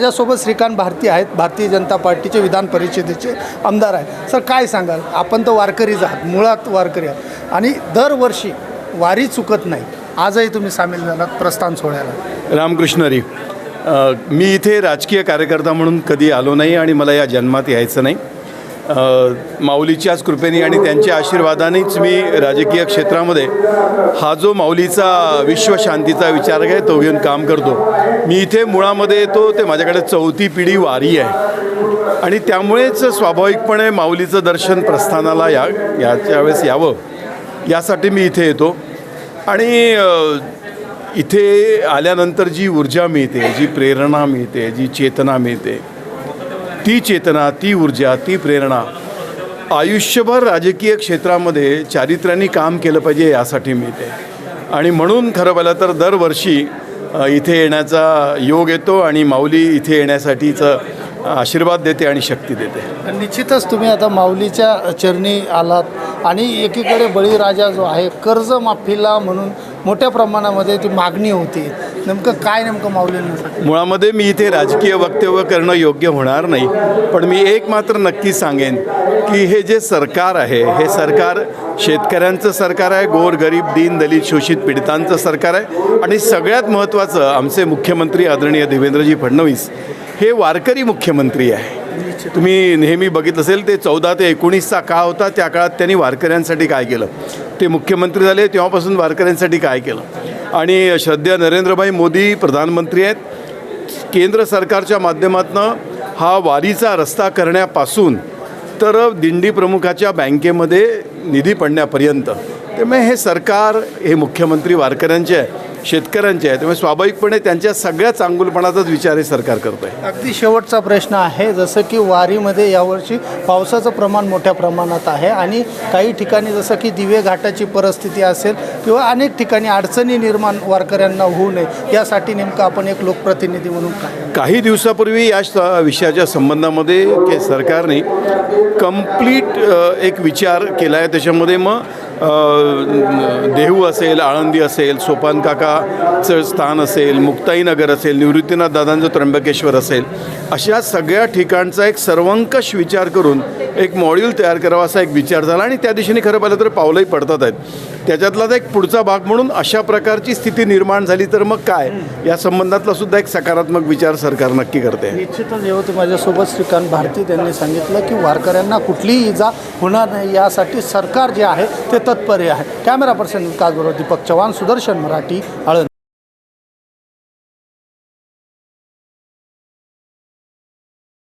माझ्यासोबत श्रीकांत भारती आहेत. भारतीय जनता पार्टीचे विधान परिषदेचे आमदार आहेत. सर काय सांगाल? आपण तर वारकरीच आहात. मुळात वारकरी आहात. आणि दरवर्षी वारी चुकत नाही. आजही तुम्ही सामील झालात प्रस्थान सोहळ्याला. रामकृष्णरी मी इथे राजकीय कार्यकर्ता म्हणून कधी आलो नाही आणि मला या जन्मात यायचं नाही. माऊलीच्याच कृपेने आणि त्यांच्या आशीर्वादानेच मी राजकीय क्षेत्रामध्ये हा जो माऊलीचा विश्वशांतीचा विचार आहे तो घेऊन काम करतो. मी इथे मुळामध्ये येतो ते माझ्याकडे चौथी पिढी वारी आहे. आणि त्यामुळेच स्वाभाविकपणे माऊलीचं दर्शन प्रस्थानाला या याच्या वेळेस यावं यासाठी मी इथे येतो. आणि इथे आल्यानंतर जी ऊर्जा मिळते जी प्रेरणा मिळते जी चेतना मिळते ती चेतना ती ऊर्जा ती प्रेरणा आयुष्यभर राजकीय क्षेत्रामध्ये चारित्र्याने काम केलं पाहिजे यासाठी मिळते. आणि म्हणून खरं पाहिलं तर दरवर्षी इथे येण्याचा योग येतो आणि माऊली इथे येण्यासाठीचं आशीर्वाद देते आणि शक्ती देते. निश्चितच तुम्ही आता माऊलीच्या चरणी आलात आणि एकीकडे बळीराजा जो आहे कर्जमाफीला म्हणून मोठ्या प्रमाणामध्ये ती मागणी होती. नेमकं काय नेमकं माऊलींसाठी मुळामध्ये मी इथे राजकीय वक्तव्य करणं योग्य होणार नाही पण मी एक मात्र नक्की सांगेन की हे जे सरकार आहे हे सरकार शेतकऱ्यांचं सरकार आहे गोर गरीब दीन दलित शोषित पीडितांचं सरकार आहे. आणि सगळ्यात महत्त्वाचं आमचे मुख्यमंत्री आदरणीय देवेंद्रजी फडणवीस हे वारकरी मुख्यमंत्री आहे. तुम्ही नेहमी बघितलं असेल ते चौदा ते एकोणीसचा काळ होता त्या काळात त्यांनी वारकऱ्यांसाठी काय केलं? ते मुख्यमंत्री झाले तेव्हापासून वारकऱ्यांसाठी काय केलं? आणि श्रद्धेय नरेंद्रभाई मोदी प्रधानमंत्री आहेत. केंद्र सरकारच्या माध्यमातून हा वारीचा रस्ता करण्यापासून तर दिंडी प्रमुखाच्या बँकेमध्ये निधी पडण्यापर्यंत. त्यामुळे हे सरकार हे मुख्यमंत्री वारकऱ्यांचे आहे. शेतकऱ्यांचे आहे त्यामुळे स्वाभाविकपणे त्यांच्या सगळ्या चांगुलपणाचाच विचार हे सरकार करतं आहे अगदी शेवटचा प्रश्न आहे जसं की वारीमध्ये यावर्षी पावसाचं प्रमाण मोठ्या प्रमाणात आहे आणि काही ठिकाणी जसं की दिवे घाटाची परिस्थिती असेल किंवा अनेक ठिकाणी अडचणी निर्माण वारकऱ्यांना होऊ नये यासाठी नेमकं आपण एक लोकप्रतिनिधी म्हणून काय? काही दिवसापूर्वी या विषयाच्या संबंधामध्ये के सरकारने कंप्लीट एक विचार केला आहे त्याच्यामध्ये मग देहू असेल आळंदी असेल सोपान काकाचं स्थान असेल मुक्ताईनगर असेल निवृत्तीनाथ दादांचं त्र्यंबकेश्वर असेल अशा सगळ्या ठिकाणचा एक सर्वंकष विचार करून एक मॉड्यूल तयार करावा असा एक विचार झाला आणि त्या दिशेने खरं पाहिलं तर पावलंही पडतात आहेत. त्याच्यातलाच एक पुढचा भाग म्हणून अशा प्रकारची स्थिती निर्माण झाली तर मग काय? या संबंधातला सुद्धा एक सकारात्मक विचार सरकार नक्की करते. निश्चितच हे माझ्यासोबत श्रीकांत भारती त्यांनी सांगितलं की वारकऱ्यांना कुठलीही इजा होणार नाही. यासाठी सरकार जे आहे ते तत्पर आहे. कॅमेरा पर्सन विकास बरोबर दीपक चव्हाण सुदर्शन मराठी आळंद.